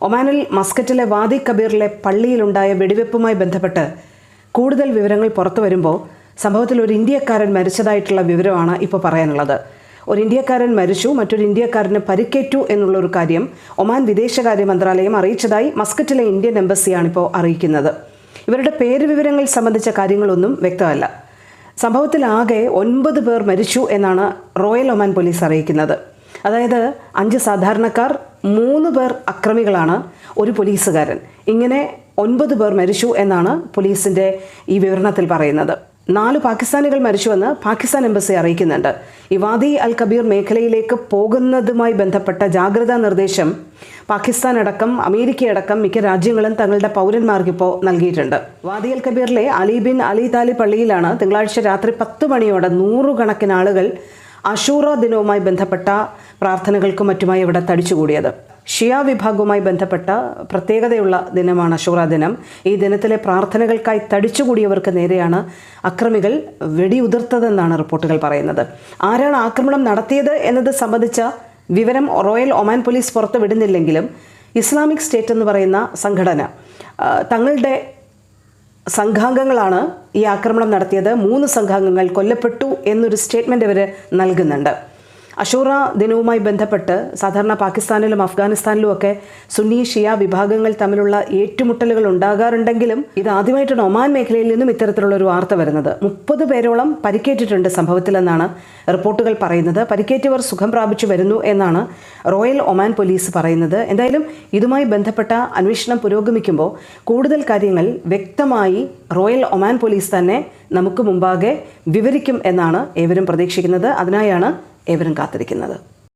ഒമാനിൽ മസ്കറ്റിലെ വാദി കബീറിലെ പള്ളിയിലുണ്ടായ വെടിവെപ്പുമായി ബന്ധപ്പെട്ട് കൂടുതൽ വിവരങ്ങൾ പുറത്തു വരുമ്പോൾ സംഭവത്തിൽ ഒരു ഇന്ത്യക്കാരൻ മരിച്ചതായിട്ടുള്ള വിവരമാണ് ഇപ്പോൾ പറയാനുള്ളത്. ഒരു ഇന്ത്യക്കാരൻ മരിച്ചു മറ്റൊരു ഇന്ത്യക്കാരന് പരിക്കേറ്റു എന്നുള്ള ഒരു കാര്യം ഒമാൻ വിദേശകാര്യ മന്ത്രാലയം അറിയിച്ചതായി മസ്കറ്റിലെ ഇന്ത്യൻ എംബസിയാണ് ഇപ്പോൾ അറിയിക്കുന്നത്. ഇവരുടെ പേര് വിവരങ്ങൾ സംബന്ധിച്ച കാര്യങ്ങളൊന്നും വ്യക്തമല്ല. സംഭവത്തിൽ ആകെ ഒൻപത് പേർ മരിച്ചു എന്നാണ് റോയൽ ഒമാൻ പോലീസ് അറിയിക്കുന്നത്. അതായത് അഞ്ച് സാധാരണക്കാർ മൂന്ന് പേർ അക്രമികളാണ് ഒരു പോലീസുകാരൻ. ഇങ്ങനെ ഒൻപത് പേർ മരിച്ചു എന്നാണ് പോലീസിന്റെ ഈ വിവരണത്തിൽ പറയുന്നത്. നാല് പാകിസ്ഥാനികൾ മരിച്ചുവെന്ന് പാകിസ്ഥാൻ എംബസി അറിയിക്കുന്നുണ്ട്. ഇവാദി വാദി അൽ കബീർ മേഖലയിലേക്ക് പോകുന്നതുമായി ബന്ധപ്പെട്ട ജാഗ്രതാ നിർദ്ദേശം പാകിസ്ഥാൻ അടക്കം അമേരിക്കയടക്കം മിക്ക രാജ്യങ്ങളും തങ്ങളുടെ പൗരന്മാർക്ക് ഇപ്പോൾ നൽകിയിട്ടുണ്ട്. വാദി അൽ കബീറിലെ അലി ബിൻ അലി താലി പള്ളിയിലാണ് തിങ്കളാഴ്ച രാത്രി പത്ത് മണിയോടെ നൂറുകണക്കിന് ആളുകൾ അഷൂറ ദിനവുമായി ബന്ധപ്പെട്ട പ്രാർത്ഥനകൾക്കും മറ്റുമായി ഇവിടെ തടിച്ചുകൂടിയത്. ഷിയ വിഭാഗവുമായി ബന്ധപ്പെട്ട പ്രത്യേകതയുള്ള ദിനമാണ് അഷൂറ ദിനം. ഈ ദിനത്തിലെ പ്രാർത്ഥനകൾക്കായി തടിച്ചുകൂടിയവർക്ക് നേരെയാണ് അക്രമികൾ വെടിയുതിർത്തതെന്നാണ് റിപ്പോർട്ടുകൾ പറയുന്നത്. ആരാണ് ആക്രമണം നടത്തിയത് എന്നത് സംബന്ധിച്ച വിവരം റോയൽ ഒമാൻ പോലീസ് പുറത്തു വിടുന്നില്ലെങ്കിലും ഇസ്ലാമിക് സ്റ്റേറ്റ് എന്ന് പറയുന്ന സംഘടന തങ്ങളുടെ സംഘാംഗങ്ങളാണ് ഈ ആക്രമണം നടത്തിയത്. മൂന്ന് സംഘാംഗങ്ങൾ കൊല്ലപ്പെട്ടു എന്നൊരു സ്റ്റേറ്റ്മെന്റ് ഇവർ നൽകുന്നുണ്ട്. അഷൂറ ദിനവുമായി ബന്ധപ്പെട്ട് സാധാരണ പാകിസ്ഥാനിലും അഫ്ഗാനിസ്ഥാനിലും ഒക്കെ സുന്നി ഷിയ വിഭാഗങ്ങൾ തമ്മിലുള്ള ഏറ്റുമുട്ടലുകൾ ഉണ്ടാകാറുണ്ടെങ്കിലും ഇത് ആദ്യമായിട്ടാണ് ഒമാൻ മേഖലയിൽ നിന്നും ഇത്തരത്തിലുള്ള ഒരു വാർത്ത വരുന്നത്. മുപ്പത് പേരോളം പരിക്കേറ്റിട്ടുണ്ട് സംഭവത്തിലെന്നാണ് റിപ്പോർട്ടുകൾ പറയുന്നത്. പരിക്കേറ്റവർ സുഖം പ്രാപിച്ചു വരുന്നു എന്നാണ് റോയൽ ഒമാൻ പോലീസ് പറയുന്നത്. എന്തായാലും ഇതുമായി ബന്ധപ്പെട്ട അന്വേഷണം പുരോഗമിക്കുമ്പോൾ കൂടുതൽ കാര്യങ്ങൾ വ്യക്തമായി റോയൽ ഒമാൻ പോലീസ് തന്നെ നമുക്ക് മുമ്പാകെ വിവരിക്കും എന്നാണ് ഏവരും പ്രതീക്ഷിക്കുന്നത്. അതിനായാണ് ഏവരും കാത്തിരിക്കുന്നത്.